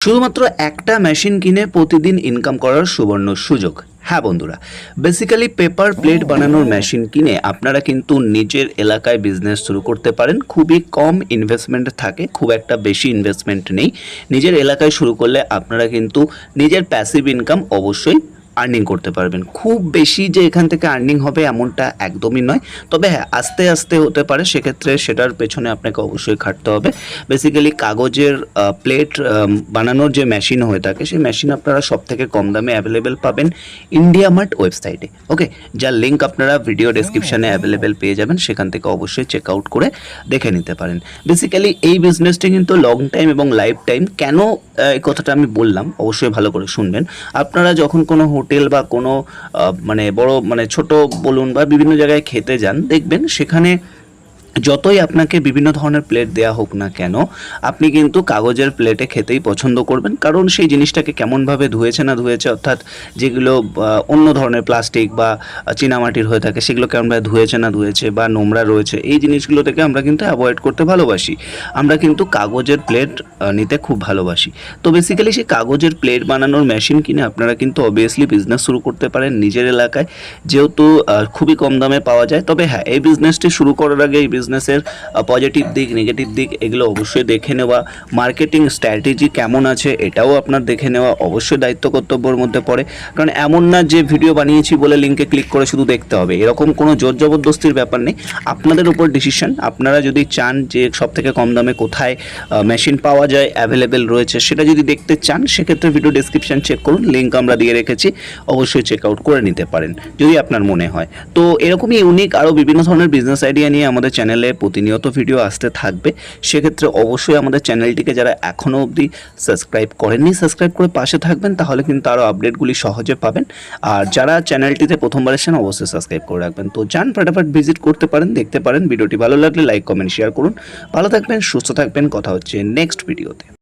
শুধুমাত্র একটা মেশিন কিনে প্রতিদিন ইনকাম করার সুবর্ণ সুযোগ। হ্যাঁ বন্ধুরা বেসিক্যালি পেপার প্লেট বানানোর মেশিন কিনে আপনারা কিন্তু নিজের এলাকায় বিজনেস শুরু করতে পারেন। খুবই কম ইনভেস্টমেন্ট থাকে, খুব একটা বেশি ইনভেস্টমেন্ট নেই। নিজের এলাকায় শুরু করলে আপনারা কিন্তু নিজের প্যাসিভ ইনকাম অবশ্যই আর্নিং করতে পারবেন। খুব বেশি যে এখান থেকে আর্নিং হবে এমনটা একদমই নয়। তবে হ্যাঁ আস্তে আস্তে হতে পারে, সেক্ষেত্রে সেটার পেছনে আপনাকে অবশ্যই খাটতে হবে। বেসিক্যালি কাগজের প্লেট বানানোর যে মেশিন হয়ে থাকে, সেই মেশিন আপনারা সব থেকে কম দামে অ্যাভেলেবেল পাবেন ইন্ডিয়া মার্ট ওয়েবসাইটে ওকে যার লিঙ্ক আপনারা ভিডিও ডেসক্রিপশানে অ্যাভেলেবেল পেয়ে যাবেন, সেখান থেকে অবশ্যই চেক আউট করে দেখে নিতে পারেন। বেসিক্যালি এই বিজনেসটি কিন্তু লং টাইম এবং লাইফ টাইম কেন এই কথাটা আমি বললাম, অবশ্যই ভালো করে শুনবেন। আপনারা যখন কোনো হোটেল বা কোনো মানে বড় মানে ছোট বলুন বা বিভিন্ন জায়গায় খেতে যান, দেখবেন সেখানে যতই আপনাকে বিভিন্ন ধরনের প্লেট দেয়া হোক না কেন, আপনি কিন্তু কাগজের প্লেটে খেতেই পছন্দ করবেন। কারণ সেই জিনিসটাকে কেমনভাবে ধুয়েছে না ধুয়েছে, অর্থাৎ যেগুলো অন্য ধরনের প্লাস্টিক বা চীনামাটির হয়ে থাকে, সেগুলো কেমনভাবে ধুয়েছে না ধুয়েছে বা নোংরা রয়েছে, এই জিনিসগুলো থেকে আমরা কিন্তু অ্যাভয়েড করতে ভালোবাসি। আমরা কিন্তু কাগজের প্লেট নিতে খুব ভালোবাসি। তো বেসিক্যালি সেই কাগজের প্লেট বানানোর মেশিন কিনে আপনারা কিন্তু অবভিয়াসলি বিজনেস শুরু করতে পারেন নিজের এলাকায়। যেহেতু খুবই কম দামে পাওয়া যায়। তবে হ্যাঁ এই বিজনেসটি শুরু করার আগে এই বিজনেসের পজিটিভ দিক নেগেটিভ দিক, এগুলো অবশ্যই দেখে নেওয়া। মার্কেটিং স্ট্র্যাটেজি কেমন আছে এটাও আপনার দেখে নেওয়া। অবশ্যই দায়িত্ব কর্তব্যের মধ্যে পড়ে। কারণ এমন না যে ভিডিও বানিয়েছি বলে লিঙ্কে ক্লিক করে শুধু দেখতে হবে। এরকম কোনো জোর জবরদস্তির ব্যাপার নেই। আপনাদের উপর ডিসিশন আপনারা যদি চান যে সব থেকে কম দামে কোথায় মেশিন পাওয়া যায় অ্যাভেলেবেল রয়েছে। সেটা যদি দেখতে চান, সেক্ষেত্রে ভিডিও ডেসক্রিপশন চেক করুন লিঙ্ক আমরা দিয়ে রেখেছি। অবশ্যই চেক আউট করে নিতে পারেন, যদি আপনার মনে হয়। তো এরকমই ইউনিক আরও বিভিন্ন ধরনের বিজনেস আইডিয়া নিয়ে আমাদের চ্যানেলে প্রতিনিয়ত ভিডিও আসতে থাকবে। সেক্ষেত্রে অবশ্যই আমাদের চ্যানেলটিকে যারা এখনও অবধি সাবস্ক্রাইব করেননি সাবস্ক্রাইব করে পাশে থাকবেন, তাহলে কিন্তু আরও আপডেটগুলি সহজে পাবেন। আর যারা চ্যানেলটিতে প্রথমবার এসেছেন, অবশ্যই সাবস্ক্রাইব করে রাখবেন। তো যান, ফটাফট ভিজিট করতে পারেন, দেখতে পারেন। ভিডিওটি ভালো লাগলে লাইক কমেন্ট শেয়ার করুন। ভালো থাকবেন, সুস্থ থাকবেন। কথা হচ্ছে নেক্সট ہوتے ہیں۔